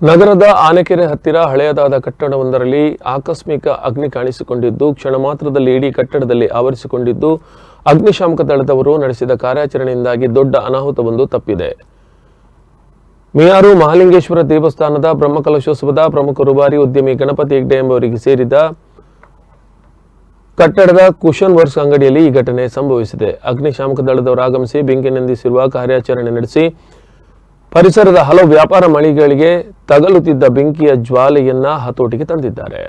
ನಗರದ ಆನೆಕೆರೆ ಹತ್ತಿರ ಹಳೆಯದಾದ ಕಟ್ಟಡವೊಂದರಲ್ಲಿ ಆಕಸ್ಮಿಕ ಅಗ್ನಿ ಕಾಣಿಸಿಕೊಂಡಿದ್ದು, ಕ್ಷಣ ಮಾತ್ರದಲ್ಲಿ ಇಡೀ ಕಟ್ಟಡದಲ್ಲಿ ಆವರಿಸಿಕೊಂಡಿದ್ದು, ಅಗ್ನಿಶಾಮಕ ದಳದವರು ನಡೆಸಿದ ಕಾರ್ಯಾಚರಣೆಯಿಂದಾಗಿ ದೊಡ್ಡ ಅನಾಹುತವೊಂದು ತಪ್ಪಿದೆ. ಮಿಯಾರು ಮಹಾಲಿಂಗೇಶ್ವರ ದೇವಸ್ಥಾನದ ಬ್ರಹ್ಮಕಲಶೋತ್ಸವದ ಪ್ರಮುಖ ರುಬಾರಿ ಉದ್ಯಮಿ ಗಣಪತಿ ಹೆಗ್ಡೆ ಎಂಬವರಿಗೆ ಸೇರಿದ ಕಟ್ಟಡದ ಕುಶನ್ ವರ್ಕ್ಸ್ ಅಂಗಡಿಯಲ್ಲಿ ಈ ಘಟನೆ ಸಂಭವಿಸಿದೆ. ಅಗ್ನಿಶಾಮಕ ದಳದವರು ಆಗಮಿಸಿ ಬೆಂಕಿ ನಂದಿಸಿರುವ ಕಾರ್ಯಾಚರಣೆ ನಡೆಸಿ ಪರಿಸರದ ಹಲವು ವ್ಯಾಪಾರ ಮಳಿಗೆಗಳಿಗೆ ತಗಲುತ್ತಿದ್ದ ಬೆಂಕಿಯ ಜ್ವಾಲೆಯನ್ನ ಹತೋಟಿಗೆ ತಂದಿದ್ದಾರೆ.